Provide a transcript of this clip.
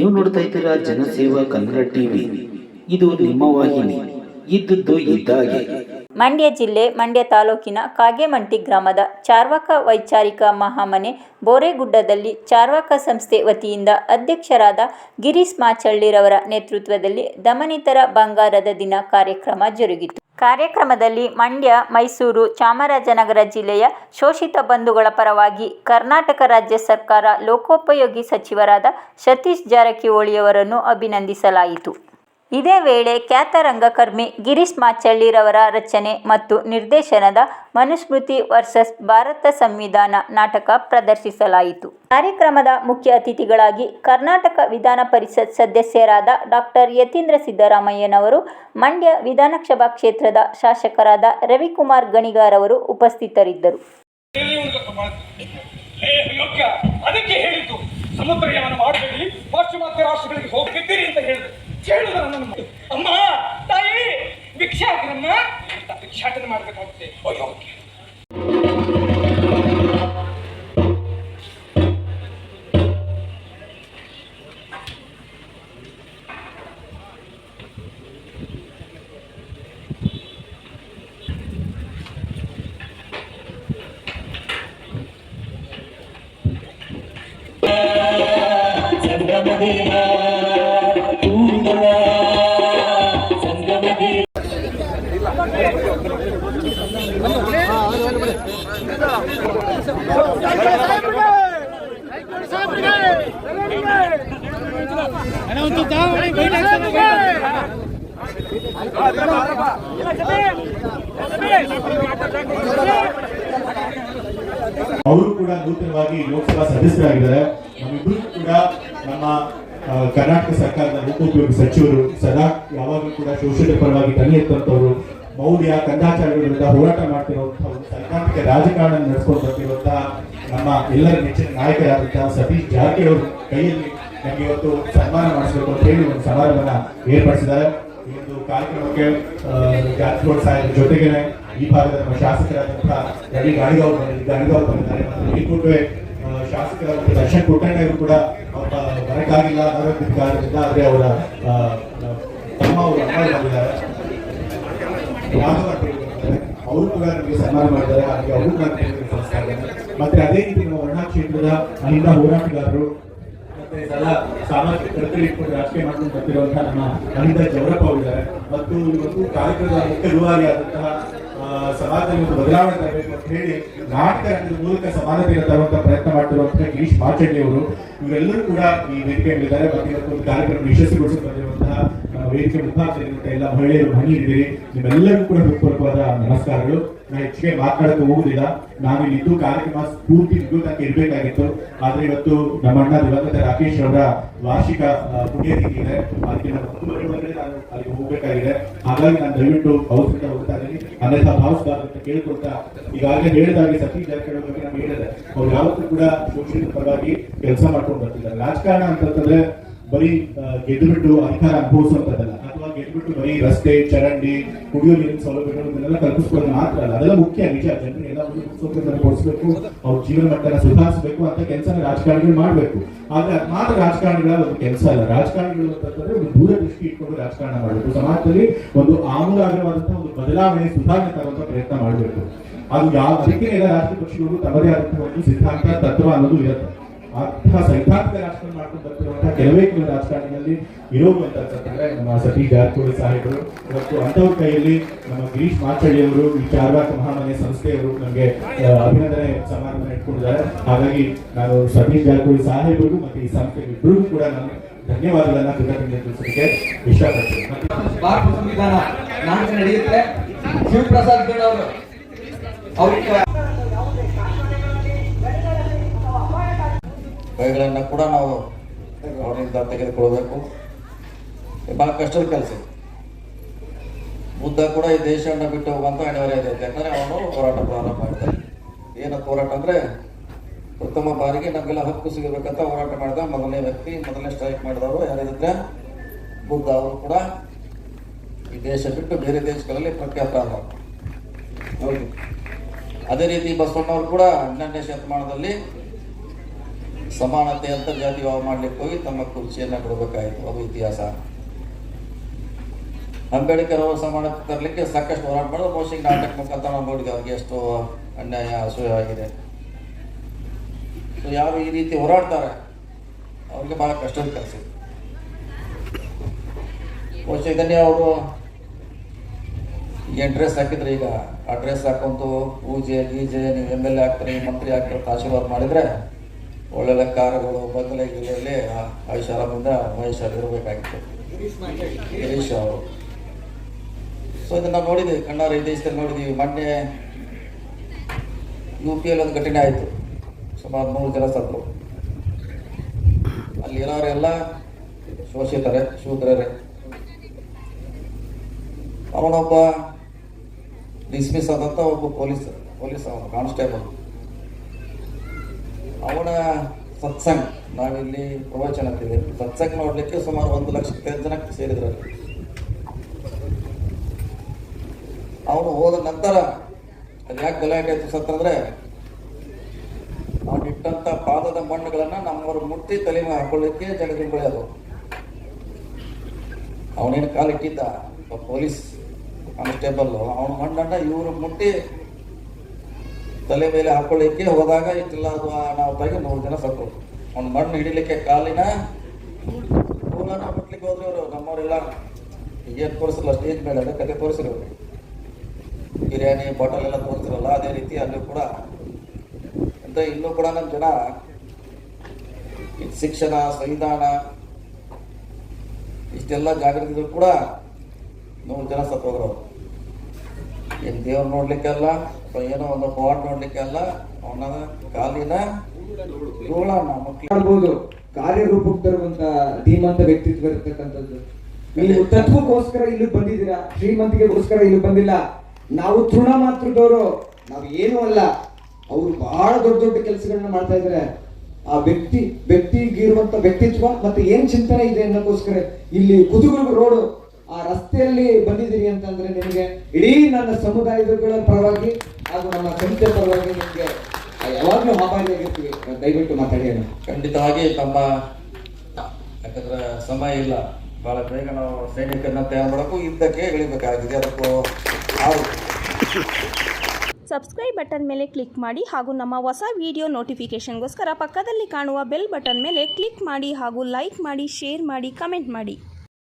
ನೀವು ನೋಡ್ತಾ ಇದ್ದೀರಾ ಜನಸೇವಾ ಕನ್ನಡ ಟಿವಿ. ಇದು ನಿಮ್ಮ ವಾಹಿನಿ. ಇದ್ದದ್ದು ಇದ್ದಾಗೆ. ಮಂಡ್ಯ ಜಿಲ್ಲೆ, ಮಂಡ್ಯ ತಾಲೂಕಿನ ಕಾಗೆಮಂಟಿ ಗ್ರಾಮದ ಚಾರ್ವಾಕ ವೈಚಾರಿಕ ಮಹಾಮನೆ, ಬೋರೆಗುಡ್ಡದಲ್ಲಿ ಚಾರ್ವಾಕ ಸಂಸ್ಥೆ ವತಿಯಿಂದ ಅಧ್ಯಕ್ಷರಾದ ಗಿರೀಶ್ ಮಾಚಳ್ಳಿರವರ ನೇತೃತ್ವದಲ್ಲಿ ದಮನಿತರ ಬಂಗಾರದ ದಿನ ಕಾರ್ಯಕ್ರಮ ಜರುಗಿತು. ಕಾರ್ಯಕ್ರಮದಲ್ಲಿ ಮಂಡ್ಯ, ಮೈಸೂರು, ಚಾಮರಾಜನಗರ ಜಿಲ್ಲೆಯ ಶೋಷಿತ ಬಂಧುಗಳ ಪರವಾಗಿ ಕರ್ನಾಟಕ ರಾಜ್ಯ ಸರ್ಕಾರ ಲೋಕೋಪಯೋಗಿ ಸಚಿವರಾದ ಸತೀಶ್ ಜಾರಕಿಹೊಳಿಯವರನ್ನು ಅಭಿನಂದಿಸಲಾಯಿತು. ಇದೇ ವೇಳೆ ಖ್ಯಾತ ರಂಗಕರ್ಮಿ ಗಿರೀಶ್ ಮಾಚಳ್ಳಿರವರ ರಚನೆ ಮತ್ತು ನಿರ್ದೇಶನದ ಮನುಸ್ಮೃತಿ ವರ್ಸಸ್ ಭಾರತ ಸಂವಿಧಾನ ನಾಟಕ ಪ್ರದರ್ಶಿಸಲಾಯಿತು. ಕಾರ್ಯಕ್ರಮದ ಮುಖ್ಯ ಅತಿಥಿಗಳಾಗಿ ಕರ್ನಾಟಕ ವಿಧಾನ ಪರಿಷತ್ ಸದಸ್ಯರಾದ ಡಾಕ್ಟರ್ ಯತೀಂದ್ರ ಸಿದ್ದರಾಮಯ್ಯನವರು, ಮಂಡ್ಯ ವಿಧಾನಸಭಾ ಕ್ಷೇತ್ರದ ಶಾಸಕರಾದ ರವಿಕುಮಾರ್ ಗಣಿಗಾರವರು ಉಪಸ್ಥಿತರಿದ್ದರು. ಹೇ ಯೋಗ್ಯ ಅದಕ್ಕೆ ಹೇಳಿದ್ದು ಸಮುದ್ರಯಾನ ಮಾಡಬೇಡಿ ಪಾಶ್ಚಿಮಾತ್ಯ ರಾಷ್ಟ್ರಗಳಿಗೆ ಹೋಗ್ತಿದ್ದೀರಿ ಅಂತ ಹೇಳಿದ್ರು. ಕೇಳಿದ ಅಮ್ಮ ತಾಯಿ ಭಿಕ್ಷಾಟನೆ ಮಾಡ್ಬೇಕಾಗುತ್ತೆ ಅವರು ಕೂಡ ನೂತನವಾಗಿ ಲೋಕಸಭಾ ಸದಸ್ಯರಾಗಿದ್ದಾರೆ. ನಮ್ಮಿಬ್ಬರು ಕೂಡ ನಮ್ಮ ಕರ್ನಾಟಕ ಸರ್ಕಾರದ ಲೋಕೋಪಯೋಗಿ ಸಚಿವರು ಸದಾ ಯಾವಾಗಲೂ ಕೂಡ ಶೋಷಿತರ ಪರವಾಗಿ ತಲೆ ಎತ್ತಂತವರು ಮೌಲ್ಯ ಕಂದಾಚಾರಗಳ ವಿರುದ್ಧ ಹೋರಾಟ ಮಾಡ್ತಿರುವಂತಹ ಒಂದು ಸೈದ್ಧಾಂತಿಕ ರಾಜಕಾರಣ ನಡೆಸ್ಕೊಂಡು ಬರ್ತಿರುವಂತಹ ನಮ್ಮ ಎಲ್ಲರ ನೆಚ್ಚಿನ ನಾಯಕರಾದಂತಹ ಸತೀಶ್ ಜಾರಕಿಹೊಳಿ ಕೈಯಲ್ಲಿ ನಮಗೆ ಇವತ್ತು ಸನ್ಮಾನ ಮಾಡಿಸಬೇಕು ಅಂತ ಹೇಳಿ ಒಂದು ಸಮಾರಂಭನ ಏರ್ಪಡಿಸಿದ್ದಾರೆ. ಈ ಒಂದು ಕಾರ್ಯಕ್ರಮಕ್ಕೆ ಜಾರಕಿಹೊಳಿ ಸಾಹೇಬ್ ಜೊತೆಗೆ ಈ ಭಾಗದ ನಮ್ಮ ಶಾಸಕರಾದಂತಹ ರವಿ ಗಾಡಿಗಾವ್ ಗಾಣಿಗಾವ್ ಬಂದಿದ್ದಾರೆ. ಮತ್ತು ಈ ಆ, ಶಾಸಕರಾದ ದರ್ಶನ್ ಕುಟ್ಟಣ್ಣ ಇವರು ಕೂಡ ಒಬ್ಬ ಬರಕ್ಕಾಗಿಲ್ಲ ಆರೋಗ್ಯದ ಕಾರಣದಿಂದ ಆದರೆ ಅವರ ತಮ್ಮ ಅವರು ಬಂದಿದ್ದಾರೆ. ರಾಘವ ಅಂತ ಹೇಳಿ ಬರ್ತಾರೆ. ಅವರು ಕೂಡ ನಮಗೆ ಸನ್ಮಾನ ಮಾಡಿದ್ದಾರೆ, ಹಾಗೆ ಅವರು ಕೂಡ ಮತ್ತೆ ಅದೇ ರೀತಿ ನಮ್ಮ ವರ್ಣಾ ಕ್ಷೇತ್ರದ ಅಲ್ಲಿಂದ ಹೋರಾಟಗಾರರು, ಮತ್ತೆ ಸದಾ ಸಾಮಾಜಿಕ ಕರ್ತರಿ ಇಟ್ಕೊಂಡು ರಾಜಕೀಯ ಮಾಡ್ಕೊಂಡು ಬರ್ತಿರುವಂತಹ ನಮ್ಮ ಅನಿತಾ ಜವರಪ್ಪ ಅವರಿದ್ದಾರೆ ಮತ್ತು ಇವತ್ತು ಕಾರ್ಯಕ್ರಮದ ಮುಖ್ಯ ರೂವಾರಿ ಆದಂತಹ ಸಮಾಜದಲ್ಲಿ ಒಂದು ಬದಲಾವಣೆ ತರಬೇಕು ಅಂತ ಹೇಳಿ ನಾಟಕ ರಂಗದ ಮೂಲಕ ಸಮಾನತೆಯನ್ನು ತರುವಂತ ಪ್ರಯತ್ನ ಮಾಡ್ತಿರುವಂತಹ ಗಿರೀಶ್ ಮಾಚಳ್ಳಿ ಅವರು, ಇವರೆಲ್ಲರೂ ಕೂಡ ಈ ವೇದಿಕೆಯಲ್ಲಿದ್ದಾರೆ ಮತ್ತೆ ಇವತ್ತು ಒಂದು ಕಾರ್ಯಕ್ರಮ ಯಶಸ್ವಿಗೊಳಿಸಿ ಬಂದಿರುವಂತಹ ವೇದಿಕೆ ಮುಖಾಂತರ ಎಲ್ಲ ಮಹಿಳೆಯರು ಬಂದಿದ್ದೀರಿ ನಿಮ್ಮೆಲ್ಲರಿಗೂ ಕೂಡ ಹೃತ್ಪೂರ್ವಕವಾದ ನಮಸ್ಕಾರಗಳು. ನಾನು ಹೆಚ್ಚಿಗೆ ಮಾತನಾಡಕ್ಕೆ ಹೋಗುದಿಲ್ಲ. ನಾನು ಇದ್ದು ಕಾರ್ಯಕ್ರಮ ಪೂರ್ತಿ ಮುಗಿಯೋತನಕ ಇರಬೇಕಾಗಿತ್ತು. ಆದ್ರೆ ಇವತ್ತು ನಮ್ಮ ಅಣ್ಣ ದಿವಂಗತ ರಾಕೇಶ್ ಅವರ ವಾರ್ಷಿಕ ಪುಣ್ಯತಿಥಿ ಇದೆ. ಅದಕ್ಕೆ ಹತ್ತುವರೆವರೆಗೆ ನಾನು ಅಲ್ಲಿಗೆ ಹೋಗ್ಬೇಕಾಗಿದೆ. ಹಾಗಾಗಿ ನಾನು ದಯವಿಟ್ಟು ಅವಸರ ಹೋಗ್ತಾ ಇದ್ದೀನಿ. ಅನ್ಯಥಾ ಭಾವಿಸಬಾರ್ದು ಅಂತ ಕೇಳ್ಕೊಳ್ತಾ, ಈಗಾಗಲೇ ಹೇಳಿದಾಗೆ ಸತೀಶ್ ಜಾರಕಿಹೊಳಿ ಬಗ್ಗೆ ನಾನು ಹೇಳಿದೆ ಅವ್ರು ಯಾವತ್ತೂ ಕೂಡ ಶೋಷಿತ ಪರವಾಗಿ ಕೆಲಸ ಮಾಡ್ಕೊಂಡು ಬರ್ತಿದ್ದಾರೆ. ರಾಜಕಾರಣ ಅಂತಂದ್ರೆ ಬರೀ ಗೆದ್ದುಬಿಟ್ಟು ಅಧಿಕಾರ ಅನುಭವಿಸುವಂತದ್ದಲ್ಲ ಅಥವಾ ಗೆದ್ದುಬಿಟ್ಟು ಬರೀ ರಸ್ತೆ, ಚರಂಡಿ, ಕುಡಿಯೋ ನೀರಿನ ಸೌಲಭ್ಯಗಳು, ಇದನ್ನೆಲ್ಲ ಕಲ್ಪಿಸ್ಕೊಳ್ಳೋದು ಮಾತ್ರ ಅಲ್ಲ. ಅದೆಲ್ಲ ಮುಖ್ಯ ನಿಜ ಜನರಿಗೆ ಎಲ್ಲ ಸೌಕರ್ಯವನ್ನು ಕೊಡಿಸ್ಬೇಕು, ಅವ್ರ ಜೀವನ ಮಟ್ಟನ ಸುಧಾರಿಸಬೇಕು ಅಂತ ಕೆಲಸನ ರಾಜಕಾರಣಿಗಳು ಮಾಡಬೇಕು. ಆದ್ರೆ ಅದು ಮಾತ್ರ ರಾಜಕಾರಣಿಗಳ ಒಂದು ಕೆಲಸ ಅಲ್ಲ. ರಾಜಕಾರಣಿಗಳು ಅಂತಂದ್ರೆ ಒಂದು ದೂರದೃಷ್ಟಿ ಇಟ್ಕೊಂಡು ರಾಜಕಾರಣ ಮಾಡಬೇಕು. ಸಮಾಜದಲ್ಲಿ ಒಂದು ಆಮೂಲಾಗ್ರವಾದಂತಹ ಒಂದು ಬದಲಾವಣೆ, ಸುಧಾರಣೆ ತರುವಂತ ಪ್ರಯತ್ನ ಮಾಡಬೇಕು. ಅದು ಯಾವ, ಅದಕ್ಕೆ ಎಲ್ಲ ರಾಜಕೀಯ ಪಕ್ಷಗಳು ತಮ್ಮದೇ ಆದಂತಹ ಒಂದು ಸಿದ್ಧಾಂತ, ತತ್ವ ಅನ್ನೋದು ಇರುತ್ತೆ. ಅಂತಹ ಸೈದ್ಧಾಂತಿಕ ರಾಜಕಾರಣ ಮಾಡ್ಕೊಂಡು ಬರ್ತಿರುವಂತಹ ಕೆಲವೇ ಕೆಲವು ರಾಜಕಾರಣಿಗಳಲ್ಲಿ ಅಂತಂದ್ರೆ ನಮ್ಮ ಸತೀಶ್ ಜಾರಕಿಹೊಳಿ ಸಾಹೇಬರು. ಮತ್ತು ಅಂಥವ್ರ ಕೈಯಲ್ಲಿ ನಮ್ಮ ಗಿರೀಶ್ ಮಾಚಳ್ಳಿ ಅವರು ಈ ಚಾರ್ವಾಕ ಮಹಾಮನೆ ಸಂಸ್ಥೆಯವರು ನಮಗೆ ಅಭಿನಂದನೆ ಸಮಾರಂಭ ಇಟ್ಕೊಂಡಿದ್ದಾರೆ ಹಾಗಾಗಿ ನಾನು ಸತೀಶ್ ಜಾರಕಿಹೊಳಿ ಸಾಹೇಬರಿಗೂ ಮತ್ತು ಈ ಸಂಸ್ಥೆ ಇಬ್ಬರಿಗೂ ಕೂಡ ನಾನು ಧನ್ಯವಾದಗಳನ್ನ ಕೃತಜ್ಞತೆ ತಿಳಿಸಲಿಕ್ಕೆ ಇಷ್ಟಪಡ್ತೀನಿ. ಭಾರತ ಸಂವಿಧಾನ ನಡೆಯುತ್ತೆ ಶಿವಪ್ರಸಾದ್ ಗೌಡ ಅವರು ಕೈಗಳನ್ನು ಕೂಡ ನಾವು ಅವರಿಂದ ತೆಗೆದುಕೊಳ್ಬೇಕು ಭಾಳ ಕಷ್ಟದ ಕೆಲಸ ಬುದ್ಧ ಕೂಡ ಈ ದೇಶವನ್ನು ಬಿಟ್ಟು ಹೋಗುವಂತ ಅನಿವಾರ್ಯ ಇದೆ ಯಾಕಂದ್ರೆ ಅವನು ಹೋರಾಟ ಪ್ರಾರಂಭ ಮಾಡ್ತಾನೆ. ಏನು ಹೋರಾಟ ಅಂದ್ರೆ ಪ್ರಥಮ ಬಾರಿಗೆ ನಮಗೆಲ್ಲ ಹಕ್ಕು ಸಿಗಬೇಕಂತ ಹೋರಾಟ ಮಾಡಿದ ಮೊದಲನೇ ವ್ಯಕ್ತಿ, ಮೊದಲನೇ ಸ್ಟ್ರೈಕ್ ಮಾಡಿದವರು ಯಾರಿದ್ರೆ, ಬುದ್ಧ ಅವರು ಕೂಡ ಈ ದೇಶ ಬಿಟ್ಟು ಬೇರೆ ದೇಶಗಳಲ್ಲಿ ಪ್ರಖ್ಯಾತ ಅದೇ ರೀತಿ ಬಸವಣ್ಣವರು ಕೂಡ ಹನ್ನೆರಡನೇ ಶತಮಾನದಲ್ಲಿ ಸಮಾನತೆ ಅಂತರ್ಜಾತಿ ವಿವಾಹ ಮಾಡ್ಲಿಕ್ಕೆ ಹೋಗಿ ತಮ್ಮ ಕುರ್ಚಿಯನ್ನು ಕೊಡಬೇಕಾಯಿತು. ಅದು ಇತಿಹಾಸ. ಅಂಬೇಡ್ಕರ್ ಅವರು ಸಮಾನತೆ ತರಲಿಕ್ಕೆ ಸಾಕಷ್ಟು ಹೋರಾಟ ಮಾಡಿದ್ರು. ಬಹುಶಃ ನಾಟಕ ಮುಖಾಂತರ ನಾವು ನೋಡಿದ್ವಿ, ಅವ್ರಿಗೆ ಎಷ್ಟು ಅನ್ಯಾಯ, ಅಸೂಯ ಆಗಿದೆ. ಯಾರು ಈ ರೀತಿ ಹೋರಾಡ್ತಾರೆ, ಅವ್ರಿಗೆ ಬಹಳ ಕಷ್ಟದ ಕೆಲಸ. ಬಹುಶಃ ಅವರು ಏನು ಡ್ರೆಸ್ ಹಾಕಿದ್ರೆ ಈಗ ಆ ಡ್ರೆಸ್ ಹಾಕೊಂತು, ಪೂಜೆ, ಗೀಜೆ, ನೀವು ಎಂ ಎಲ್ ಎ ಆಗ್ತಾರೆ, ಮಂತ್ರಿ ಆಗ್ತಾರೆ ಆಶೀರ್ವಾದ ಮಾಡಿದ್ರೆ ಒಳ್ಳೊಳ್ಳೆ ಕಾರುಗಳು ಬಂಗಲೆ ಗಿಲೆಯಲ್ಲಿ ಐಷಾರಾಮಿಂದ ಮಹೇಶ್ ಇರಬೇಕಾಗಿತ್ತು. ಗಿರೀಶ್ ಅವರು. ಸೊ ಇದನ್ನ ನಾವು ನೋಡಿದ್ದೀವಿ ಕಣ್ಣಾರ ಈ ದೇಶದಲ್ಲಿ ನೋಡಿದ್ದೀವಿ ಮೊನ್ನೆ ಯು ಪಿ ಎಲ್ ಒಂದು ಘಟನೆ ಆಯಿತು. ಸುಮಾರು ಮೂರು ಜನ ಸತ್ರು ಅಲ್ಲಿ ಇರೋರೆಲ್ಲ ಶೋಷಿತರೆ, ಶೂದ್ರರೇ. ಅವನೊಬ್ಬ ಡಿಸ್ಮಿಸ್ ಆದಂಥ ಒಬ್ಬ ಪೊಲೀಸ್ ಪೊಲೀಸ್ ಅವನು, ಕಾನ್ಸ್ಟೇಬಲ್. ಅವನ ಸತ್ಸಂಗ್, ನಾವಿಲ್ಲಿ ಪ್ರವಚನ ಅಂತೀವಿ ಸತ್ಸಂಗ್ ನೋಡ್ಲಿಕ್ಕೆ ಸುಮಾರು ಒಂದು ಲಕ್ಷ ಜನ ಸೇರಿದ್ರು. ಅವನು ಹೋದ ನಂತರ, ಅಲ್ಲಿ ಯಾಕೆ ಗಲಾಟೆ ಆಯ್ತು ಸತ್ತಂದ್ರೆ ಇಟ್ಟಂತ ಪಾದದ ಮಣ್ಣುಗಳನ್ನ ನಮ್ಮವರು ಮುಟ್ಟಿ ತಲೆ ಹಾಕೊಳ್ಳಿಕ್ಕೆ ಜಗದಿಂಬಳಿ ಅದು. ಅವನೇನು ಕಾಲಿಟ್ಟಿದ್ದ? ಪೊಲೀಸ್ ಕಾನ್ಸ್ಟೇಬಲ್ ಅವನ ಮಣ್ಣನ್ನ ಇವರು ಮುಟ್ಟಿ ತಲೆ ಮೇಲೆ ಹಾಕೊಳ್ಳಿಕ್ಕೆ ಹೋದಾಗ ಇಷ್ಟೆಲ್ಲ ನಾವು ಅನಾಹುತಾಗಿ ನೂರು ಜನ ಸತ್ತು. ಅವ್ನ ಮಣ್ಣು ಹಿಡಿಲಿಕ್ಕೆ ಕಾಲಿನ ಮೂಲನ ಮುಟ್ಲಿಕ್ಕೆ ಹೋದ್ರು ಅವರು ನಮ್ಮವರೆಲ್ಲ ಏನು ತೋರಿಸಲ್ಲ ಸ್ಟೇಜ್ ಮೇಲೆ ಅದೇ ಕತೆ ತೋರಿಸಿರೋ ಬಿರಿಯಾನಿ ಬಾಟಲ್ ಎಲ್ಲ ತೋರಿಸಿರಲ್ಲ ಅದೇ ರೀತಿ ಅಲ್ಲಿ ಕೂಡ. ಅಂತ ಇನ್ನೂ ಕೂಡ ನಮ್ಮ ಜನ ಶಿಕ್ಷಣ, ಸಂವಿಧಾನ, ಇಷ್ಟೆಲ್ಲ ಜಾಗೃತಿ ಕೂಡ ನೂರು ಜನ ಸತ್ತೋದ್ರು. ಏನ್ ದೇವ್ರು ನೋಡ್ಲಿಕ್ಕೆ ಅಲ್ಲ ಅಥವಾ ಏನೋ ಒಂದು ಬಾಡ್ ನೋಡ್ಲಿಕ್ಕೆಲ್ಲ ಅವನ ಕಾಲಿನ ಧೂಳನ್ನ ಮಕ್ಕಳು ಕಾರ್ಯರೂಪಕ್ಕೆ ತರುವಂತ ಧೀಮಂತ ವ್ಯಕ್ತಿತ್ವ ಇರತಕ್ಕಂಥದ್ದು. ನೀವು ತತ್ವಕ್ಕೋಸ್ಕರ ಇಲ್ಲಿ ಬಂದಿದ್ದೀರಾ? ಶ್ರೀಮಂತಿಗೆಗೋಸ್ಕರ ಇಲ್ಲಿ ಬಂದಿಲ್ಲ? ನಾವು ತೃಣ ಮಾತ್ರದವರು, ನಾವು ಏನೂ ಅಲ್ಲ. ಅವರು ಬಹಳ ದೊಡ್ಡ ದೊಡ್ಡ ಕೆಲಸಗಳನ್ನ ಮಾಡ್ತಾ ಇದ್ದಾರೆ ಆ ವ್ಯಕ್ತಿ, ವ್ಯಕ್ತಿಗಿರುವಂತ ವ್ಯಕ್ತಿತ್ವ ಮತ್ತೆ ಏನ್ ಚಿಂತನೆ ಇದೆ ಅನ್ನೋಕ್ಕೋಸ್ಕರ ಇಲ್ಲಿ ಕುದುಗುರು ರೋಡ್ ರಸ್ತೆಯಲ್ಲಿ ಬಂದಿದ್ದೀರಿ ಅಂತಂದ್ರೆ ನಿಮಗೆ ಇಡೀ ನನ್ನ ಸಮುದಾಯದಗಳ ಪರವಾಗಿ ಹಾಗೂ ನಮ್ಮ ಸಂಸ್ಥೆ ಪರವಾಗಿ ನಿಮಗೆ ಯಾವಾಗ್ಲೂ ಆಭಾರಿಯಾಗಿರ್ತೀವಿ. ದಯವಿಟ್ಟು ಮಾತಾಡಿ. ಖಂಡಿತವಾಗಿ ತಮ್ಮ ಯಾಕಂದ್ರೆ ಸಮಯ ಇಲ್ಲ. ಬಹಳ ಬೇಗ ನಾವು ಸೈನಿಕರನ್ನ ತಯಾರು ಮಾಡೋಕ್ಕೂ ಇದ್ದಕ್ಕೆ ಇಳಿಬೇಕಾಗಿದೆ. ಅದಕ್ಕೂ ಸಬ್ಸ್ಕ್ರೈಬ್ ಬಟನ್ ಮೇಲೆ ಕ್ಲಿಕ್ ಮಾಡಿ ಹಾಗೂ ನಮ್ಮ ಹೊಸ ವಿಡಿಯೋ ನೋಟಿಫಿಕೇಷನ್ಗೋಸ್ಕರ ಪಕ್ಕದಲ್ಲಿ ಕಾಣುವ ಬೆಲ್ ಬಟನ್ ಮೇಲೆ ಕ್ಲಿಕ್ ಮಾಡಿ ಹಾಗೂ ಲೈಕ್ ಮಾಡಿ ಶೇರ್ ಮಾಡಿ ಕಮೆಂಟ್ ಮಾಡಿ.